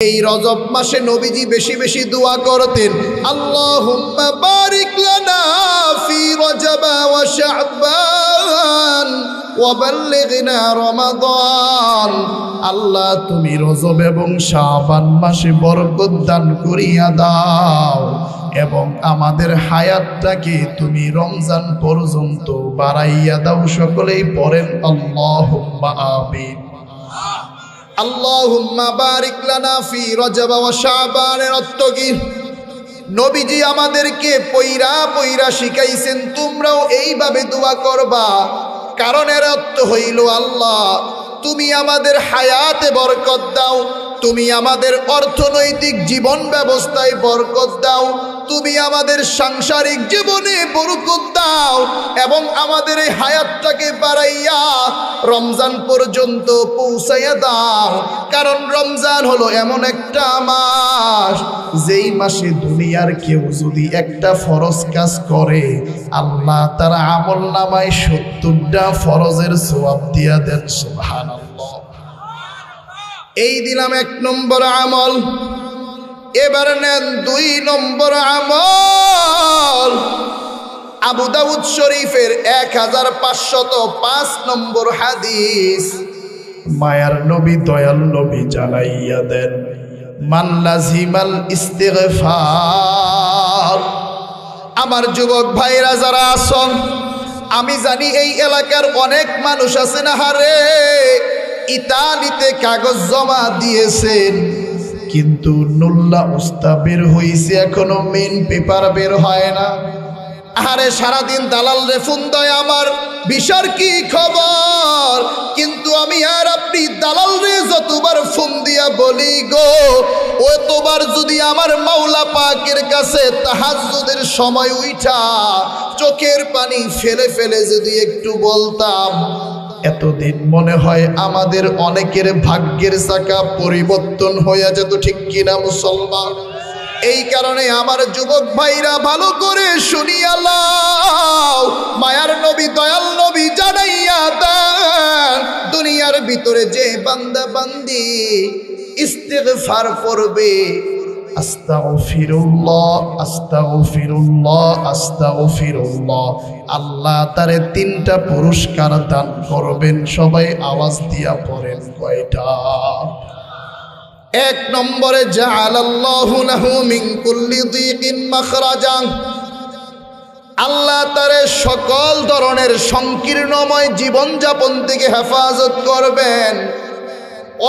এই রজব মাসে নবীজি বেশি বেশি দোয়া করতেন লানা ফি আল্লাহ তুমি রজব এবং শাবান মাসে বরকত দান করিয়া দাও এবং আমাদের হায়াতটাকে তুমি রমজান পর্যন্ত বাড়াইয়া দাও। সকলেই পড়েন, আল্লাহুম্মা আমিন। আল্লাহুম্মা বারিক লানা ফি রজব ওয়া শাবানের কি? নবীজি আমাদেরকে পৈরা পৈরা শিখাইছেন, তোমরাও এইভাবে দোয়া করবা। কারণের অর্থ হইল আল্লাহ, তুমি আমাদের হায়াতে বরকত দাও তুমি আমাদের অর্থনৈতিক জীবন ব্যবস্থায় বরকত দাও, তুমি আমাদের সাংসারিক জীবনে বরকত দাও এবং আমাদের এই হায়াতটাকে বাড়াইয়া রমজান পর্যন্ত পৌঁছাইয়া দাও। কারণ রমজান হলো এমন একটা মাস, যেই মাসে দুনিয়ার কেউ যদি একটা ফরজ কাজ করে, আল্লাহ তার আমল নামায় সত্তরটা ফরজের সোয়াব দিয়া দেন সুবহান এই দিলাম এক নম্বর আমল। এবার নেন দুই নম্বর আমল। আবু দাউদ শরীফের এক হাজার পাঁচশত পাঁচ নম্বর হাদিস। মায়ার নবী দয়াল নবী জানাইয়া দেন। মান লাজিমাল ইস্তেগফার। আমার যুবক ভাইরা যারা আসন আমি জানি এই এলাকার অনেক মানুষ আছে না হারে। ইতালিতে কাগজ জমা দিয়েছেন। কিন্তু নুল্লা উস্তা বের হইছে এখনও মেন পেপার বের হয় না। আরে, সারাদিন দালাল রে ফোন দেয় আমার, বিশার কি খবর? কিন্তু আমি আর আপনি দালাল রে যতবার ফোন দিয়া বলি গো ও তোবার যদি আমার মাওলা পাকের কাছে তাহাজ্জুদের সময় উঠা চোখের পানি ফেলে ফেলে যদি একটু বলতাম এতদিন মনে হয় আমাদের অনেকের ভাগ্যের চাকা পরিবর্তন হয়ে যেত ঠিক কিনা মুসলমান? এই কারণে আমার যুবক ভাইরা ভালো করে শুনিয়া লাও মায়ার নবী, দয়াল নবী জানাইয়া দেন, দুনিয়ার ভিতরে যে বান্দা বান্দি ইস্তেগফার করবে আস্তাগফিরুল্লাহ আস্তাগফিরুল্লাহ আস্তাগফিরুল্লাহ। আল্লাহ তারে তিনটা পুরস্কার দান করবেন, সবাই আওয়াজ দিয়া পড়েন কয়টা? এক নম্বরে আল্লাহ তারে সকল ধরনের সংকীর্ণময় জীবনযাপন থেকে হেফাজত করবেন।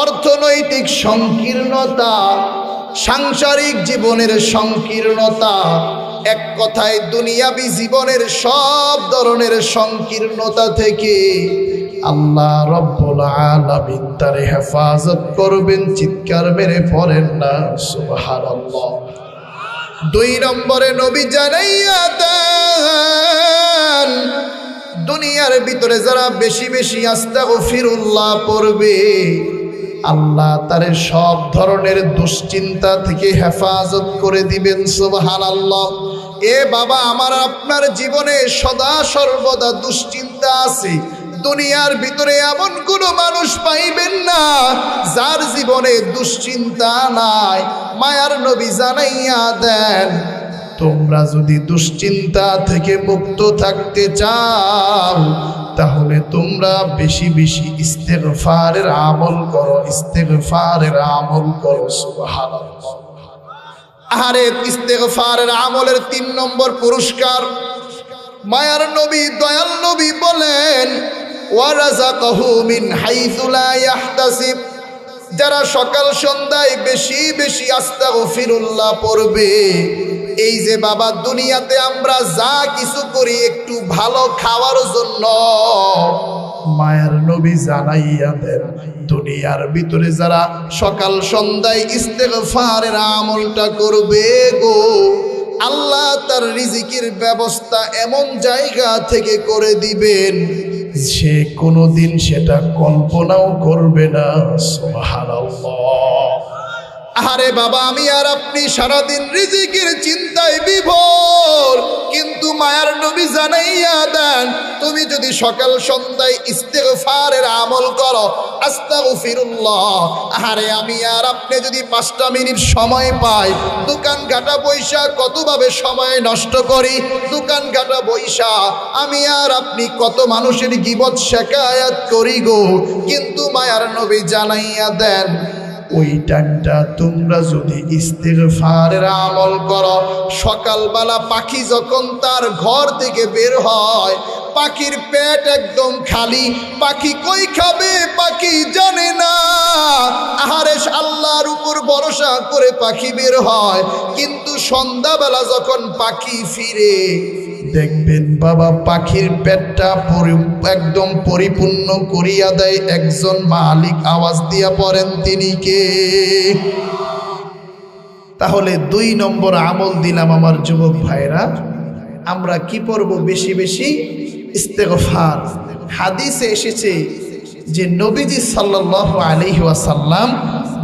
অর্থনৈতিক সংকীর্ণতা সাংসারিক জীবনের সংকীর্ণতা, এক কথায় দুনিয়াবি জীবনের সব ধরনের সংকীর্ণতা থেকে আল্লাহ রব্বুল আলামিন তারে হেফাজত করবেন, চিৎকার মেরে পড়েন না, সুবহানাল্লাহ। দুই নম্বরে নবী জানাইয়া দেন, দুনিয়ার ভিতরে যারা বেশি বেশি আস্তা ও ফিরুল্লাহ পড়বে আল্লাহ তারে সব ধরনের দুশ্চিন্তা থেকে হেফাজত করে দিবেন সুবহান আল্লাহ এ বাবা, আমার আপনার জীবনে সদা সর্বদা দুশ্চিন্তা আছে। দুনিয়ার ভিতরে এমন কোনো মানুষ পাইবেন না, যার জীবনে দুশ্চিন্তা নাই। মায়ার নবী জানাইয়া দেন তোমরা যদি দুশ্চিন্তা থেকে মুক্ত থাকতে চাও, তাহলে তোমরা বেশি বেশি ইস্তেগফারের আমল করো, ইস্তেগফারের আমল করো, সুবহানাল্লাহ। আরে ইস্তেগফারের আমলের তিন নম্বর পুরস্কার। মায়ার নবী, দয়াল নবী বলেন ওয়ারাযাকাহু মিন হাইথু লা ইয়াহতাসিব। যারা সকাল সন্ধ্যায় বেশি বেশি আস্তাগফিরুল্লাহ পড়বে এই যে বাবা, দুনিয়াতে আমরা যা কিছু করি একটু ভালো খাওয়ার জন্য। মায়ের নবী জানাইয়া দেন, দুনিয়ার ভিতরে যারা সকাল সন্ধ্যায় ইস্তেগফারের আমলটা করবে গো, আল্লাহ তার রিজিকের ব্যবস্থা এমন জায়গা থেকে করে দিবেন। সে কোনোদিন সেটা কল্পনাও করবে না, সুবহানাল্লাহ। আরে বাবা, আমি আর আপনি সারাদিন রিজিকের চিন্তায় বিভোর। কিন্তু মায়ার নবী জানাইয়া দেন, তুমি যদি সকাল সন্ধ্যায় ইস্তেগফারের আমল করো, আস্তাগফিরুল্লাহ। আরে আমি আর আপনি যদি পাঁচটা মিনিট সময় পাই, দোকান ঘাটা পয়সা কতভাবে সময় নষ্ট করি? দোকান ঘাটা পয়সা আমি আর আপনি কত মানুষের গিবত শেখায়াত করি গো। কিন্তু মায়ার নবী জানাইয়া দেন ওই টাইমটা তোমরা যদি ইস্তেগফারের আমল করো, সকালবেলা পাখি যখন তার ঘর থেকে বের হয়, পাখির পেট একদম খালি, পাখি কই খাবে, পাখি জানে না। আহারে আল্লাহর উপর ভরসা করে পাখি বের হয়, কিন্তু সন্ধ্যাবেলা যখন পাখি ফিরে দেখবেন বাবা পাখির পেটটা একদম পরিপূর্ণ করিয়া দেয়। একজন মালিক আওয়াজ দিয়া পড়েন তিনি কে? তাহলে দুই নম্বর আমল দিলাম আমার যুবক ভাইরা। আমরা কি পড়ব? বেশি বেশি ইস্তেগফার। হাদিসে এসেছে যে নবীজি সাল্লাল্লাহু আলাইহি ওয়াসাল্লাম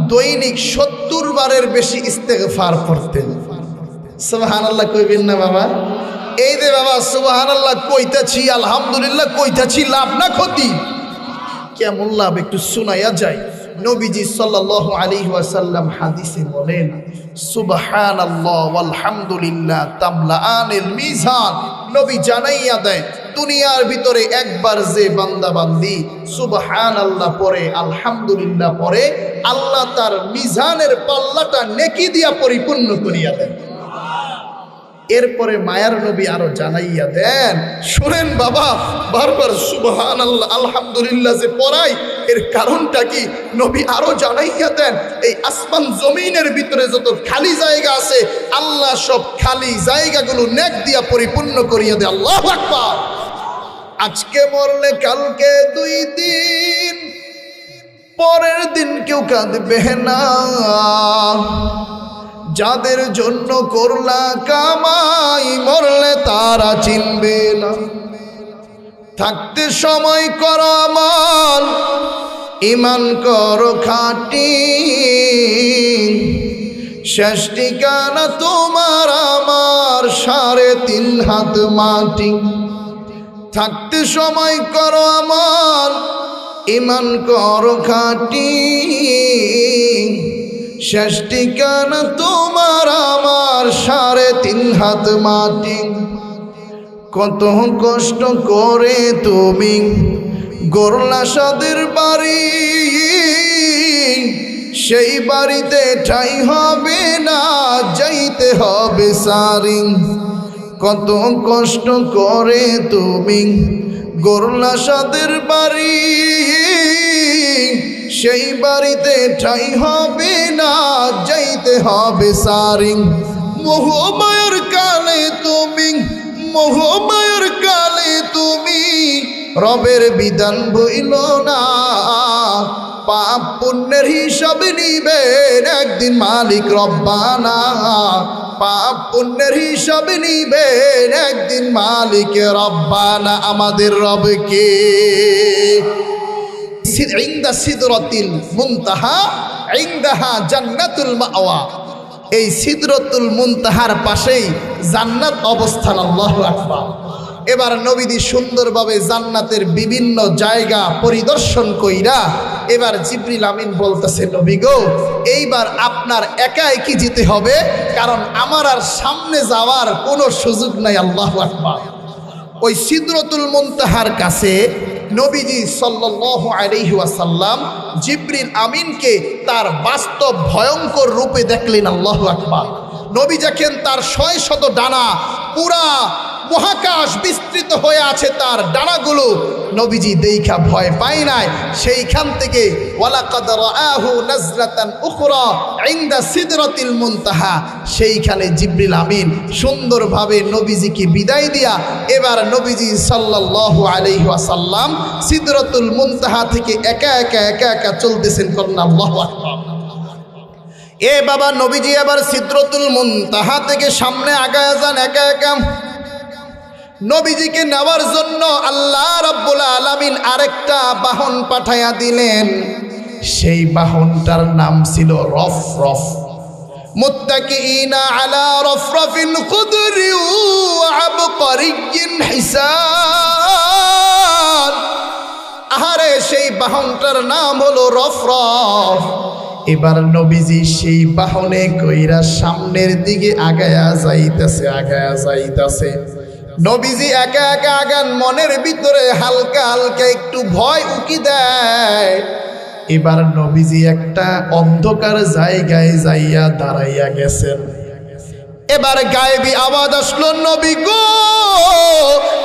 দৈনিক সত্তর বারের বেশি ইস্তেগফার করতেন আল্লাহ কইবেন না বাবা? এই যে বাবা, সুবহানাল্লাহ, কইতাছি, আলহামদুলিল্লাহ কইতাছি, লাভ না ক্ষতি? কেমন লাভ? একটু শোনায়া যায় নবীজি সাল্লাল্লাহু আলাইহি ওয়াসাল্লাম হাদিসে বলেন, সুবহানাল্লাহ ওয়ালহামদুলিল্লাহ তামলাআনিল মিজান। নবী জানাইয়া দেয়, দুনিয়ার ভিতরে একবার যে বান্দা বান্দি সুবহানাল্লাহ পরে, আলহামদুলিল্লাহ পরে, আল্লাহ তার মিজানের পাল্লাটা নেকি দিয়া পরিপূর্ণ করিয়া দেন। এরপরে মায়ার নবী আরও জানাইয়া দেন, শুনেন বাবা, বারবার সুবহান আল্লাহ আলহামদুলিল্লাহ যে পড়াই, এর কারণটা কি? নবী আরও জানাইয়া দেন, এই আসমান জমিনের ভিতরে যত খালি জায়গা আছে, আল্লাহ সব খালি জায়গাগুলো নেক দিয়া পরিপূর্ণ করিয়া দেয়। আল্লাহ আকবার! আজকে মরলে কালকে দুই দিন, পরের দিন কেউ কাঁদবে না। যাদের জন্য করলা কামাই, মরলে তারা চিনবে না। থাকতে সময় কর আমল, ইমান কর খাটি। শেষ ঠিকানা তোমার, আমার সাড়ে তিন হাত মাটি। থাকতে সময় কর আমল, ইমান কর খাটি। শেষ তোমার আমার সাড়ে তিন হাত মাটি। কত কষ্ট করে তুমি গোরলা সাদের বাড়ি। সেই বাড়িতে ঠাই হবে না, যাইতে হবে সারি। কত কষ্ট করে তুমি গোরলা সাদের বাড়ি। সেই বাড়িতে ঠাই হবে না যাইতে হবে সারি। মোহমায়ের কালে তুমি, মোহমায়ের কালে তুমি, রবের বিধান বইল না। পাপ পুণ্যের হিসাব নিবেন একদিন মালিক রব্বানা। পাপ পুণ্যের হিসাব নিবেন একদিন মালিক রব্বানা। আমাদের রবকে ইন্দা সিদরতিল মুনতাহা, ইন্দাহা জান্নাতুল মাওয়া। এই সিদরতুল মুনতাহার পাশেই জান্নাত অবস্থান, আল্লাহু আকবার। এবার নবীদি সুন্দরভাবে জান্নাতের বিভিন্ন জায়গা পরিদর্শন কইরা এবার জিবরিল আমিন বলতেছে, নবী গো, এইবার আপনার একা একই যেতে হবে? কারণ আমার আর সামনে যাওয়ার কোনো সুযোগ নাই, আল্লাহু আকবার। ওই সিদরতুল মুনতাহার কাছে নবীজি সাল্লাল্লাহু আলাইহি ওয়াসাল্লাম জিবরিল আমিনকে তার বাস্তব ভয়ঙ্কর রূপে দেখলেন আল্লাহু আকবার। নবী দেখেন তার ছয় শত ডানা পুরা মহাকাশ বিস্তৃত হয়ে আছে, তার ডানাগুলো নবীজি দেইখা ভয় পায় নাই। সেইখান থেকে সেইখানে জিবরিল আমিন সুন্দরভাবে নবীজিকে বিদায় দিয়া, এবার নবীজি সাল্লাল্লাহু আলাইহি ওয়াসাল্লাম সিদরাতুল মুনতাহা থেকে একা একা একা একা চলতেছেন কন্যা এ বাবা নবীজি এবার সিদ্রতুল মুনতাহা থেকে সামনে আগায় যান, একা একা নবীজিকে নেওয়ার জন্য আল্লাহ রব্বুল আলামিন আরেকটা বাহন পাঠাইয়া দিলেন। সেই বাহনটার নাম ছিল রফ রফ রফরফিন খুদরি ওয়া আবকারিয়্যিন হিসান। আহারে, সেই বাহনটার নাম হলো রফরফ। এবার নবীজি সেই বাহনে কইরা সামনের দিকে আগায়া যাইতাছে আগায়া যাইতাছে। নবীজি একা একা আগান মনের ভিতরে হালকা হালকা একটু ভয় উকি দেয়। এবার নবীজি একটা অন্ধকার জায়গায় যাইয়া দাঁড়াইয়া গেছেন। এবার গায়েবি আওয়াজ আসলো, নবী গো,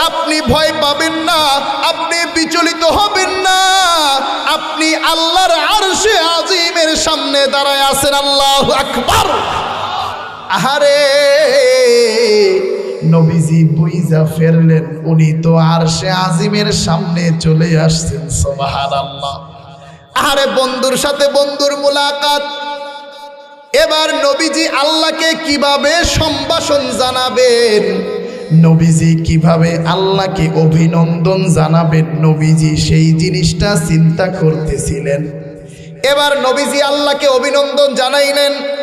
আপনি ভয় পাবেন না, আপনি বিচলিত হবেন না। আপনি আল্লাহর আরশে আজিমের সামনে দাঁড়ায় আছেন, আল্লাহ আকবার। আহারে নবীজি বুইজা ফেরলেন। উনি তো আরশে আজিমের সামনে চলে আসছেন, সুবহানাল্লাহ। আরে বন্ধুর সাথে বন্ধুর মুলাকাত। এবার নবীজি আল্লাহকে কীভাবে সম্ভাষণ জানাবেন? নবীজি কীভাবে আল্লাহকে অভিনন্দন জানাবেন? নবীজি সেই জিনিসটা চিন্তা করতেছিলেন। এবার নবীজি আল্লাহকে অভিনন্দন জানাইলেন।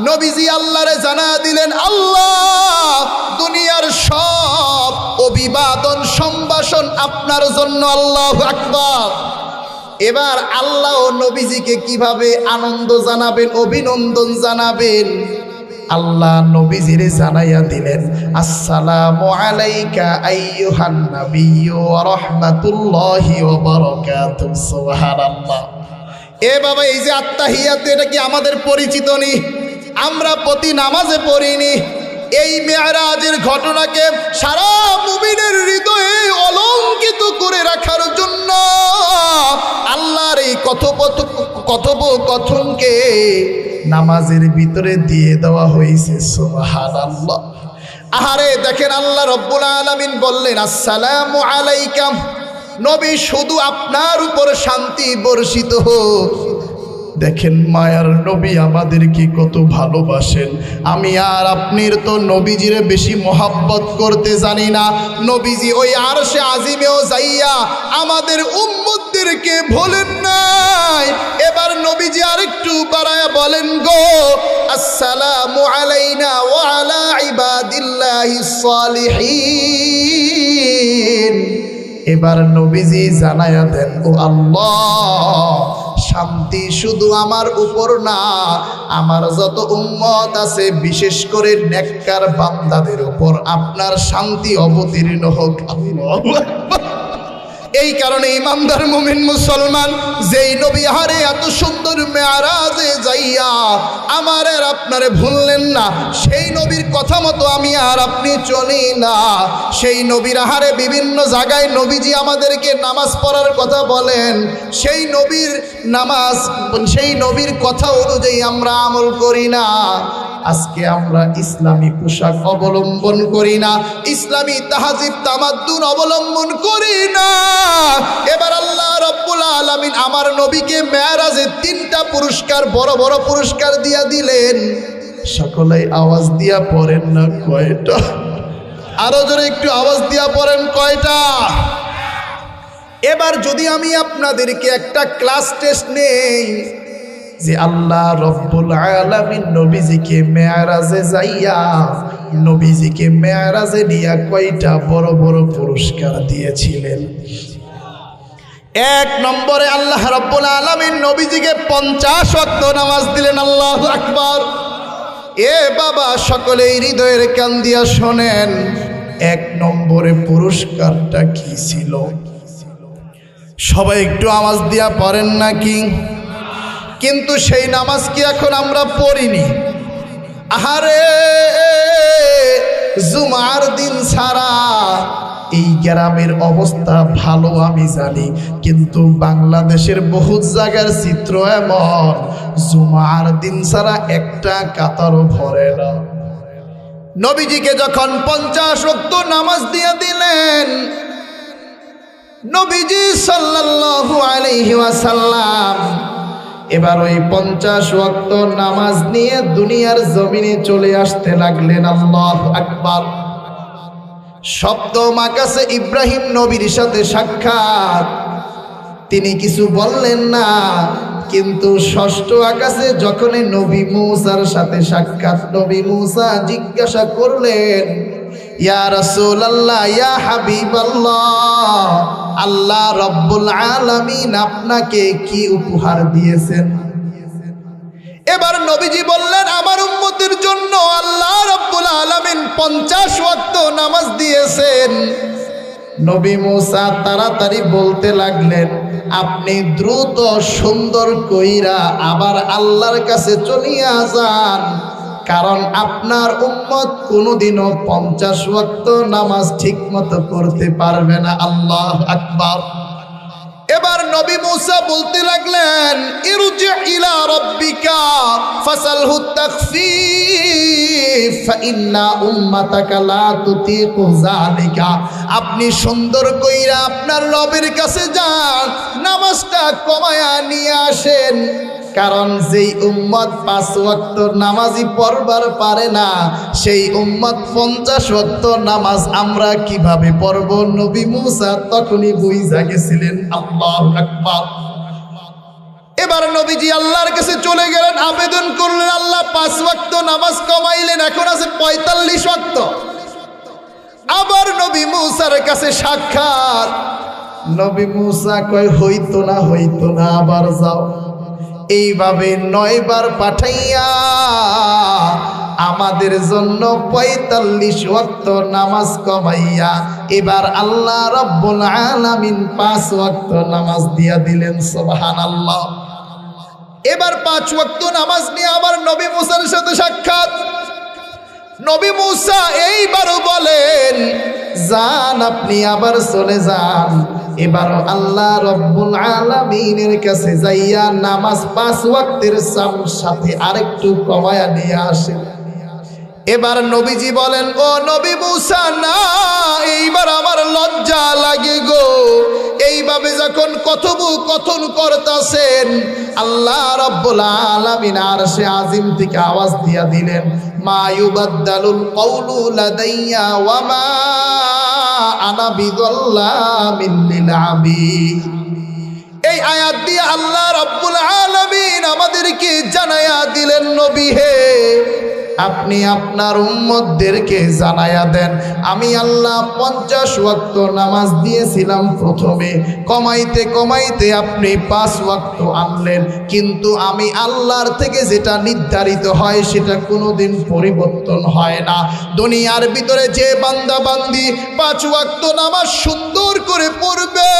নবীজি আল্লাহরে জানা দিলেন, আল্লাহ, দুনিয়ার সব অভিবাদন, সম্ভাষণ আপনার জন্য, আল্লাহ আকবার। এবার আল্লাহ নবীজিকে কীভাবে আনন্দ জানাবেন, অভিনন্দন জানাবেন? আল্লাহ নবীজিরে জানাইয়া দিলেন, আসসালামু আলাইকা আইয়ুহান নাবিয়্যু ওয়া রাহমাতুল্লাহি ওয়া বারাকাতুহু। সুবহানাল্লাহ। এ বাবা, এই যে আত্মাহিয়াত, এটা কি আমাদের পরিচিত নি? আমরা প্রতি নামাজে পড়িনি। এই মেয়ারাজের ঘটনাকে সারা মুমিনের হৃদয়ে অলঙ্কিত করে রাখার জন্য আল্লাহর এই কথোপথ, কথোপকথনকে নামাজের ভিতরে দিয়ে দেওয়া হয়েছে, সুবহানাল্লাহ। আহারে, দেখেন আল্লাহ রব্বুল আলামিন বললেন, আসসালামু আলাইকাম। নবী শুধু আপনার উপর শান্তি বর্ষিত হোক। দেখেন মায়ার নবী আমাদেরকে কত ভালোবাসেন। আমি আর আপনির তো নবীজিরে বেশি মোহাব্বত করতে জানি না। নবীজি ওই আর সে আজিমেও যাইয়া আমাদের উম্মতদেরকে ভোলেন নাই। এবার নবীজি আরেকটু বাড়ায়া বলেন গো, আসসালামু আলাইনা ওয়া আলা সালিহিন। এবার নবীজি জানায়া দেন, ও আল্লাহ শান্তি শুধু আমার উপর না, আমার যত উম্মত আছে, বিশেষ করে নেককার বান্দাদের উপর, আপনার শান্তি অবতীর্ণ হোক আল্লাহু আকবার। এই কারণে ইমানদার মুমিন মুসলমান, যেই নবী হারে এত সুন্দর মেয়ারাজে যাইয়া আমার আর আপনারে ভুললেন না, সেই নবীর কথা মতো আমি আর আপনি চলি না। সেই নবীর আহারে বিভিন্ন জায়গায় নবীজি আমাদেরকে নামাজ পড়ার কথা বলেন, সেই নবীর নামাজ, সেই নবীর কথা অনুযায়ী আমরা আমল করি না। আজকে আমরা ইসলামী পোশাক অবলম্বন করি না, ইসলামী তাহাজিব তামাদ্দুন অবলম্বন করি না। এবার আল্লাহ রব্বুল আলামিন আমার নবীকে মেয়ারাজে তিনটা পুরস্কার, বড় বড় পুরস্কার দিয়া দিলেন। সকলেই আওয়াজ দিয়া পড়েন না কয়টা? আরও জোরে একটু আওয়াজ দিয়া পড়েন কয়টা? এবার যদি আমি আপনাদেরকে একটা ক্লাস টেস্ট নেই, যে আল্লাহ রব্বুল আলামিন নবীজিকে মেয়ারাজে যাইয়া, নবীজিকে মেয়ারাজে নিয়া কয়টা বড় বড় পুরস্কার দিয়েছিলেন? এক নম্বরে আল্লাহ রব্বুল আলামিন নবীজিকে পঞ্চাশ অক্ত নামাজ দিলেন, আল্লাহ আকবার। এ বাবা, সকলেই হৃদয়ের কান দিয়া শোনেন, এক নম্বরে পুরস্কারটা কি ছিল? সবাই একটু আওয়াজ দিয়া পড়েন নাকি? কিন্তু সেই নামাজ কি এখন আমরা পড়িনি? আহারে, জুমার দিন ছাড়া এই গ্রামের অবস্থা ভালো, আমি জানি। কিন্তু বাংলাদেশের বহু জায়গার চিত্র এমন। জুমার দিন ছাড়া একটা কাতারও ভরে না। নবীজিকে যখন পঞ্চাশ রক্ত নামাজ দিয়ে দিলেন, নবীজি সাল্লাল্লাহু আলাইহি ওয়াসাল্লাম এবার ওই পঞ্চাশ ওয়াক্ত নামাজ নিয়ে দুনিয়ার জমিনে চলে আসতে লাগলেন। আল্লাহ আকবার। শব্দ মাকাসে ইব্রাহিম নবীর সাথে সাক্ষাৎ। তিনি কিছু বললেন না, কিন্তু ষষ্ঠ আকাশে যখনই নবী মূসার সাথে সাক্ষাৎ নবী মূসা জিজ্ঞাসা করলেন, ইয়া রাসূলুল্লাহ, ইয়া হাবিবাল্লাহ, আল্লাহ রব্বুল আলামিন আপনাকে কি উপহার দিয়েছেন? এবার নবীজি বললেন, আমার উন্মতির জন্য আল্লাহ রব্বুল আলামিন পঞ্চাশ ওয়াক্ত নামাজ দিয়েছেন। নবী মুসা তাড়াতাড়ি বলতে লাগলেন, আপনি দ্রুত সুন্দর কইরা আবার আল্লাহর কাছে চলিয়া যান, কারণ আপনার উম্মত কোনোদিনও পঞ্চাশ ওয়াক্ত নামাজ ঠিক মতো করতে পারবে না। আল্লাহ আকবার। এবার নবী মুসা বলতে লাগলেন, ইরুজি ইলা রাব্বিকা ফাসালহু তাখফিফ ফাইন্না উম্মাতাকা লা তুতিকু যালিকা। আপনি সুন্দর কইরা আপনার রবের কাছে যান, নামাজটা কমায়া নিয়ে আসেন। কারণ যেই উম্মত পাঁচ ওয়াক্ত নামাজই পড়বার পারে না, সেই উম্মত পঞ্চাশ ওয়াক্ত নামাজ আমরা কীভাবে পড়ব? নবী মুসা তখনই বুঝা গেছিলেন, আল্লাহ আকবার। এবার নবীজি আল্লাহর কাছে চলে গেলেন, আবেদন করলেন, আল্লাহ, পাঁচ ওয়াক্ত নামাজ কমাইলেন, এখন আছে পঁয়তাল্লিশ ওয়াক্ত। আবার নবী মুসার কাছে সাক্ষাৎ। নবী মুসা কয়, হইতো না হইতো না, আবার যাও। এইভাবে নয়বার পাঠাইয়া আমাদের জন্য পঁয়তাল্লিশ ওয়াক্ত নামাজ কমাইয়া, এবার আল্লাহ রব্বুল আলামিন পাঁচ ওয়াক্ত নামাজ দিয়া দিলেন সোবাহান আল্লাহ এবার পাঁচ ওয়াক্ত নামাজ নিয়ে আমার নবী মুসার সাথে সাক্ষাৎ। নবী মুসা এইবারও বলেন যান আপনি আবার চলে যান। এবার আল্লাহ রব্বুল আলামিনের কাছে যাইয়া নামাজ পাঁচ ওয়াক্তের সাথে আরেকটু কমায়া নিয়ে আসেন এবার নবীজি বলেন, ও নবী মুসা, না, এইবার আমার লজ্জা লাগে গো। এইভাবে যখন কথবু কথন করতেছেন, আল্লাহ রব্বুল আলামিন আর সে আজিম থেকে আওয়াজ দিয়া দিলেন, মা ইউবাদ্দালুল কওলু লাদাইয়া ওয়া মা আনা বিযাল্লামিন লিল এই আয়াত দিয়ে আল্লাহ রব্বুল আলামিন আমাদেরকে জানায়া দিলেন, নবী হে আপনি আপনার উম্মতদেরকে জানায়া দেন। আমি আল্লাহ পঞ্চাশ ওয়াক্ত নামাজ দিয়েছিলাম প্রথমে। কমাইতে কমাইতে আপনি পাঁচ ওয়াক্ত আনলেন। কিন্তু আমি আল্লাহর থেকে যেটা নির্ধারিত হয় সেটা কোনোদিন পরিবর্তন হয় না। দুনিয়ার ভিতরে যে বান্দা বান্দি পাঁচ ওয়াক্ত নামাজ সুন্দর করে পড়বে।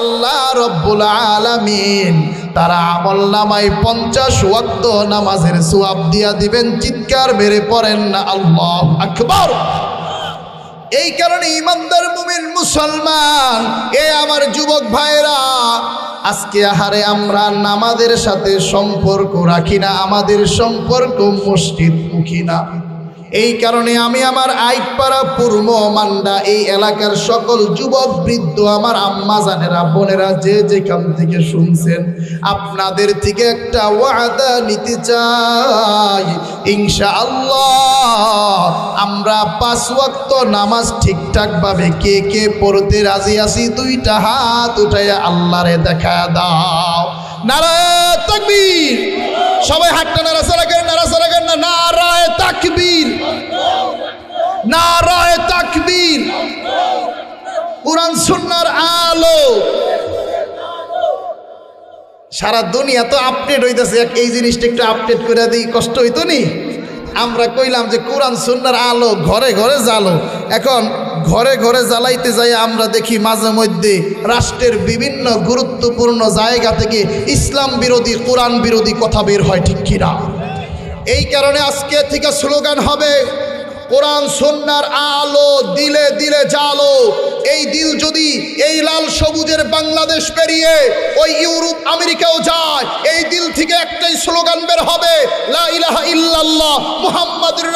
আল্লাহ রব্বুল আলামিন তারা আমল নামায় পঞ্চাশ ওয়াক্ত নামাজের সোয়াব দিয়া দিবেন, চিৎকার মেরে পড়েন না, আল্লাহ আকবর। এই কারণে ইমানদার মুমিন মুসলমান, এ আমার যুবক ভাইরা আজকে আহারে আমরা নামাজের সাথে সম্পর্ক রাখি না, আমাদের সম্পর্ক মসজিদ মুখী না। এই কারণে আমি আমার আইকপাড়া পূর্ব মান্ডা এই এলাকার সকল যুবক, বৃদ্ধ, আমার আম্মা জানেরা, বোনেরা যে যেখান থেকে শুনছেন, আপনাদের থেকে একটা ওয়াদা নিতে চাই। ইনশা আল্লাহ আমরা পাঁচ ওয়াক্ত নামাজ ঠিকঠাক ভাবে কে কে পড়তে রাজি আছি, দুইটা হাত উঠাইয়া আল্লাহরে দেখা দাও। নারায় তাকবীর! সবাই হাতটা নাড়াচাড়া নারায় তাকবীর। নারায় তাকবীর। কোরআন সুন্নার আলো। সারা দুনিয়া তো আপডেট হইতেছে। এই জিনিসটা একটু আপডেট করে দিই, কষ্ট হইতো নি? আমরা কইলাম যে কোরআন সুন্নার আলো ঘরে ঘরে জ্বালো। এখন ঘরে ঘরে জ্বালাইতে যাই আমরা দেখি মাঝে মধ্যে রাষ্ট্রের বিভিন্ন গুরুত্বপূর্ণ জায়গা থেকে ইসলাম বিরোধী, কোরআন বিরোধী কথা বের হয় ঠিক কিনা? এই কারণে আজকে থেকে স্লোগান হবে, কোরআন সন্ন্যার আলো দিলে দিলে জালো। এই দিল যদি এই লাল সবুজের বাংলাদেশ পেরিয়ে ওই ইউরোপ, আমেরিকাও যায়, এই দিল থেকে একটাই স্লোগান বের হবে, লা ইলাহা ইল্লাল্লাহ মুহাম্মাদুর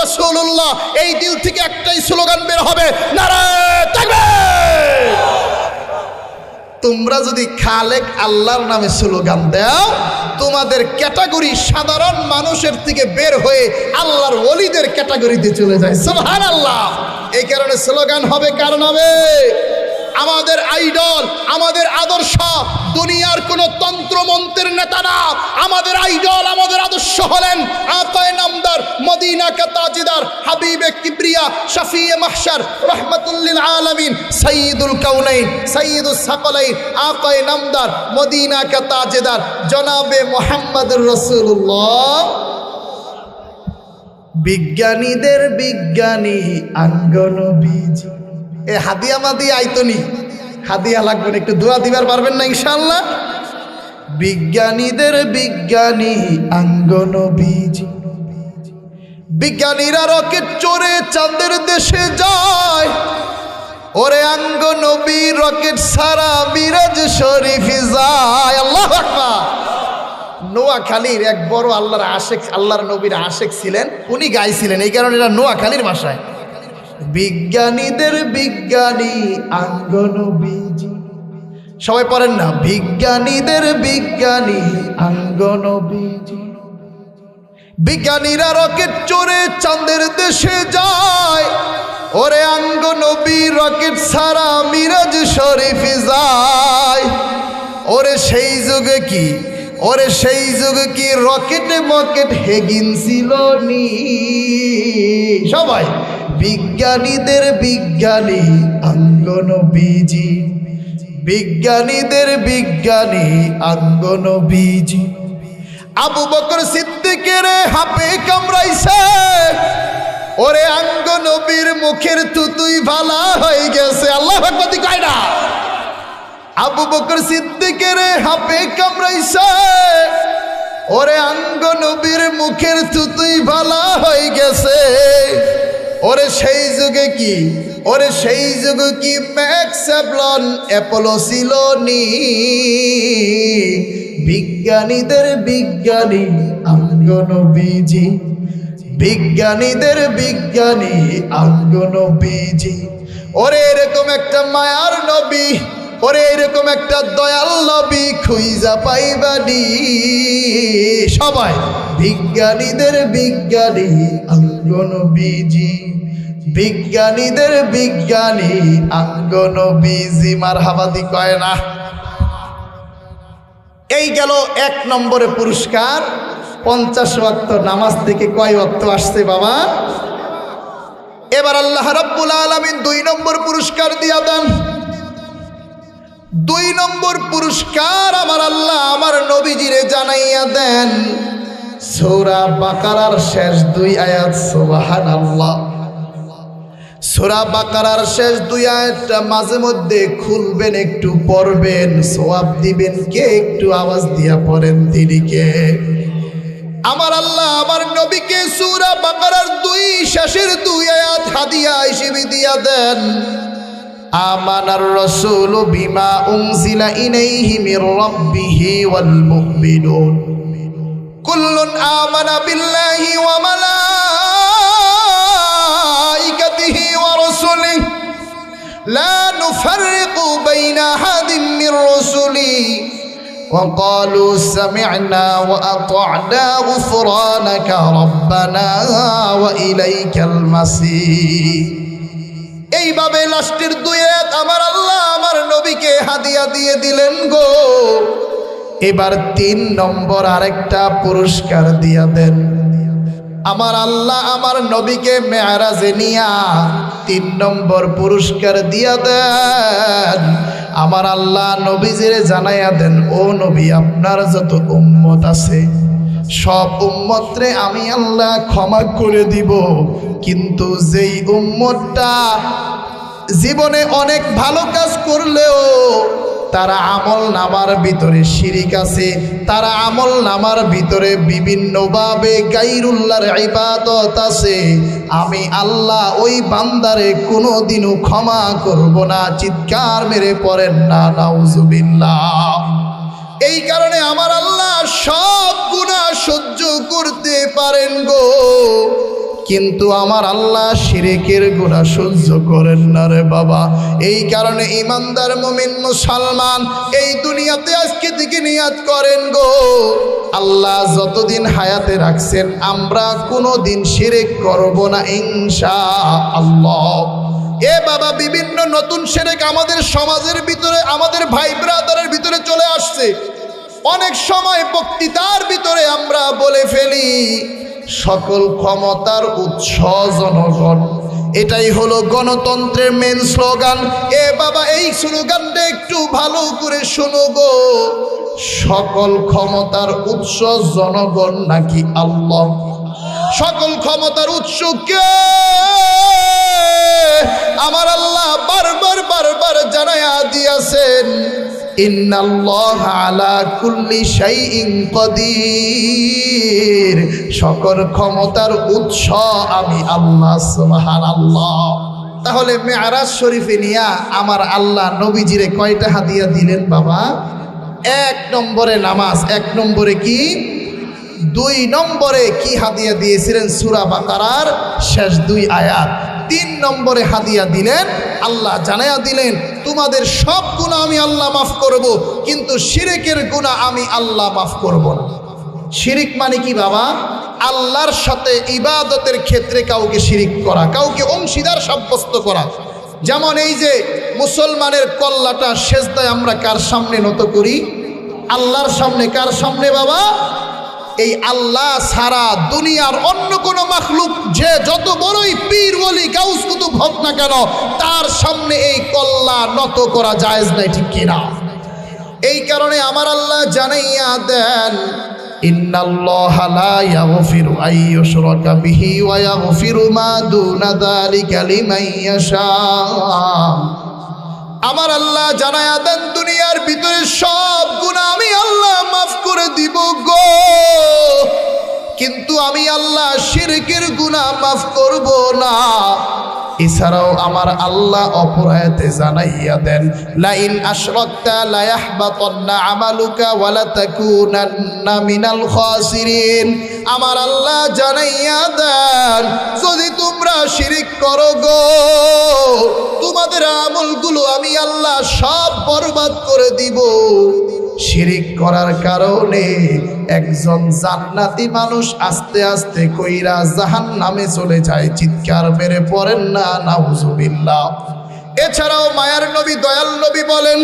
এই দিল থেকে একটাই স্লোগান বের হবে, নারায়ে তাকবীর! তোমরা যদি খালেক আল্লাহর নামে স্লোগান দাও, তোমাদের ক্যাটাগরি সাধারণ মানুষের থেকে বের হয়ে আল্লাহর ওলিদের ক্যাটাগরিতে চলে যায়। সোহান আল্লাহ এই কারণে স্লোগান হবে কারণ নামে? আমাদের আইডল, আমাদের আদর্শ, দুনিয়ার কোন তন্ত্র মন্ত্রের নেতা না। আমাদের আইডল, আমাদের আদর্শ হলেন আকায় নামদার মদিনা কাতাজিদার হাবিবে কিবরিয়া, শফিয়ে মাহশার, রহমতুল্লিল আলামিন সঈদুল কাউনাইন সঈদুল সকলাইন আকায় নামদার মদিনা কাতাজিদার জনাবে মোহাম্মদুর রসুল্লাহ বিজ্ঞানীদের বিজ্ঞানী আঙ্গন বীজ এ হাদিয়া মাদি আইতনি হাদিয়া লাগবে না, একটু দোয়া দিবার পারবেন না ইনশাল্লাহ বিজ্ঞানীদের বিজ্ঞানী আঙ্গন বীজ বিজ্ঞানীরা রকেট চড়ে চাঁদের দেশে যায়। ওরে আঙ্গ নবী রকেট সারা মিরাজ শরীফ যায়। আল্লাহ নোয়াখালীর এক বড় আল্লাহর আশেক আল্লাহর নবীর আশেক ছিলেন, উনি গাইছিলেন, এই কারণে এটা নোয়াখালীর ভাষায়। বিজ্ঞানীদের বিজ্ঞানী আঙ্গন বীজি সবাই পড়েন না, বিজ্ঞানীদের বিজ্ঞানী আঙ্গন বীজি বিজ্ঞানীরা রকেট চড়ে চাঁদের দেশে যায়। ওরে আঙ্গ নবী রকেট ছাড়া মিরাজ শরীফ যায়। ওরে সেই যুগে কি, ওরে সেই যুগে কি রকেটে মকেট হেগিন ছিল নি? সবাই বিজ্ঞানীদের বিজ্ঞানী আঙ্গন বীজি বিজ্ঞানীদের বিজ্ঞানী আঙ্গন বীজি আবু বকর সিদ্দিকের হাপে কামড়াইছে। ওরে আঙ্গ নবীর মুখের তুতুই ভালা হয়ে গেছে। আল্লাহ ভগবতী কয় না? আবু বকর সিদ্দিকের হাপে কামড়াইছে। ওরে আঙ্গ নবীর মুখের তুতুই ভালা হয়ে গেছে। ওরে সেই যুগে কি? ওরে সেই যুগে কি ম্যাক্সাবলন অ্যাপোলো ছিল নি? বিজ্ঞানীদের বিজ্ঞানী আঙ্গন বীজি বিজ্ঞানীদের বিজ্ঞানী আঙ্গন বীজি ওরে এরকম একটা মায়ার নবী ওরে এরকম একটা দয়াল নবী খুইজা পাইবানি। সবাই, বিজ্ঞানীদের বিজ্ঞানী আঙ্গন বীজি বিজ্ঞানীদের বিজ্ঞানী আঙ্গন বীজি মার হাবাদি কয় না। এই গেল এক নম্বরে পুরস্কার। পঞ্চাশ ওয়াক্ত নামাজ থেকে কয় ওয়াক্ত আসছে বাবা? এবার আল্লাহ রব্বুল আলমিন দুই নম্বর পুরস্কার দিয়া দেন। দুই নম্বর পুরস্কার আমার আল্লাহ আমার নবীজিরে জানাইয়া দেন। সৌরা বাকারার শেষ দুই আয়াত সোবাহান আল্লাহ সোরা বাকারার শেষ দুই আয়াতটা মাঝে মধ্যে খুলবেন, একটু পড়বেন সোয়াব দিবেন কে? একটু আওয়াজ দিয়া পড়েন তিনি কে? আমার আল্লাহ আমার নবীকে সুরা বাকারার দুই শেষের দুই আয়াত হাদিয়া হিসেবে দিয়া দেন। আমানার রসুল বিমা উনজিলা ইলাইহি মির রাব্বিহি ওয়াল মুমিনুন কুল্লুন আমানা বিল্লাহি ওয়া মালাইকাতিহি ওয়া রাসূলিহি লা নুফাররিকু বাইনা আহাদিন মির রুসুলিহি وقالوا سمعنا وأطعنا غفرانك ربنا وإليك المصير এইভাবে লাস্টের দুয়েত আমার আল্লাহ আমার নবীকে হাদিয়া দিয়ে দিলেন গো। এবার তিন নম্বর আরেকটা পুরস্কার দিয়া দেন। আমার আল্লাহ আমার নবীকে মেয়ারাজে নিয়া তিন নম্বর পুরস্কার দিয়া দেন। আমার আল্লাহ নবীজিরে জানাইয়া দেন, ও নবী, আপনার যত উম্মত আছে সব উম্মতরে আমি আল্লাহ ক্ষমা করে দিব। কিন্তু যেই উম্মতটা জীবনে অনেক ভালো কাজ করলেও তারা আমল নামার ভিতরে শিরিক আছে, তারা আমল নামার ভিতরে বিভিন্নভাবে গাইরুল্লাহর ইবাদত আছে। আমি আল্লাহ ওই বান্দারে কোনোদিনও ক্ষমা করব না, চিৎকার মেরে পড়েন না, নাউজুবিল্লাহ। এই কারণে আমার আল্লাহ সব গুণা সহ্য করতে পারেন গো। কিন্তু আমার আল্লাহ শিরেকের গুণা সহ্য করেন না রে বাবা। এই কারণে ইমানদার মুমিন মুসলমান এই দুনিয়াতে আজকে থেকে নিয়াত করেন গো। আল্লাহ যতদিন হায়াতে রাখছেন, আমরা কোনো দিন শিরেক করব না ইনশা আল্লাহ এ বাবা, বিভিন্ন নতুন সেরেক আমাদের সমাজের ভিতরে, আমাদের ভাই ব্রাদারের ভিতরে চলে আসছে। অনেক সময় বক্তৃতার ভিতরে আমরা বলে ফেলি, সকল ক্ষমতার উৎস জনগণ। এটাই হলো গণতন্ত্রের মেন স্লোগান এ বাবা, এই স্লোগানটা একটু ভালো করে শোনো গো। সকল ক্ষমতার উৎস জনগণ নাকি আল্লাহ? সকল ক্ষমতার উৎস কে? আমার আল্লাহ বারবার বারবার জানায়া দিয়াছেন সকল ক্ষমতার উৎস আমি আল্লাহ, সুবহানাল্লাহ। তাহলে মেয়ারাজ শরীফে নিয়া আমার আল্লাহ নবীজিরে কয়টা হাদিয়া দিলেন বাবা? এক নম্বরে নামাজ, এক নম্বরে কি? দুই নম্বরে কি হাদিয়া দিয়েছিলেন সুরা বাকারার? শেষ দুই আয়াত। তিন নম্বরে হাদিয়া দিলেন, আল্লাহ জানায়া দিলেন, তোমাদের সব গুণা আমি আল্লাহ মাফ করব, কিন্তু শিরেকের গুণা আমি আল্লাহ মাফ করব না। শিরিক মানে কি বাবা? আল্লাহর সাথে ইবাদতের ক্ষেত্রে কাউকে শিরিক করা, কাউকে অংশীদার সাব্যস্ত করা। যেমন এই যে মুসলমানের কল্লাটা, সেজদায় আমরা কার সামনে নত করি? আল্লাহর সামনে, কার সামনে বাবা? এই আল্লাহ সারা দুনিয়ার অন্য কোনো মাখলুক, যে যত বড়ই পীর বলি গাউস, কুতুব হোক না কেন, তার সামনে এই কল্লা নত করা জায়েজ নাই, ঠিক কিনা এই কারণে আমার আল্লাহ জানাইয়া দেন, ইন্নাল্লাহা আমার আল্লাহ জানায়া দেন, দুনিয়ার ভিতরে সব গুণ আমি আল্লাহ মাফ করে দিব গো। কিন্তু আমি আল্লাহ শিরকের গুণা মাফ করব না। এছাড়াও আমার আল্লাহ অপরায়তে জানাইয়া দেন, লাইন আশরাকতা লা ইয়াহবাতান্না আমালুকা ওয়া লা তাকুনান্না মিনাল খাসিরিন। আমার আল্লাহ জানাইয়া দেন, যদি তোমরা শিরিক করো গো, তোমাদের আমলগুলো আমি আল্লাহ সব বরবাদ করে দিব। শিরিক করার কারণে একজন জান্নাতি মানুষ আস্তে আস্তে কইরা জাহান নামে চলে যায়। চিৎকার মেরে পড়েন না। এছাড়াও মায়ার নবী, দয়াল নবী বলেন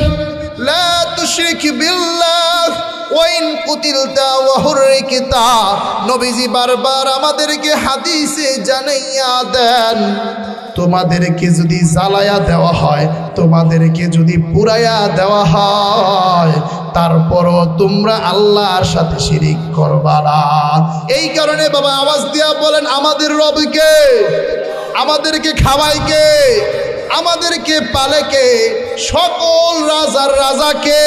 তোমাদেরকে যদি জ্বালায়া দেওয়া হয়, তোমাদেরকে যদি পুরাইয়া দেওয়া হয়, তারপরও তোমরা আল্লাহর সাথে শিরিক করবা না। এই কারণে বাবা আওয়াজ দিয়া বলেন, আমাদের রবকে আমাদেরকে খাওয়াই কে? আমাদেরকে পালে কে? সকল রাজার রাজাকে।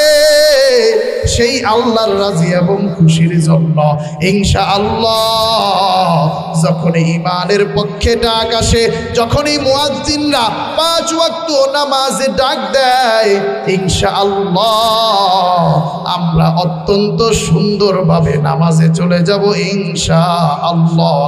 সেই আল্লাহর রাজি এবং খুশির জন্য ইনশা আল্লাহ যখন ইমানের পক্ষে ডাক আসে, যখনই মুয়াজ্জিনরা পাঁচ ওয়াক্ত নামাজে ডাক দেয় ইনশা আল্লাহ আমরা অত্যন্ত সুন্দরভাবে নামাজে চলে যাব ইনশা আল্লাহ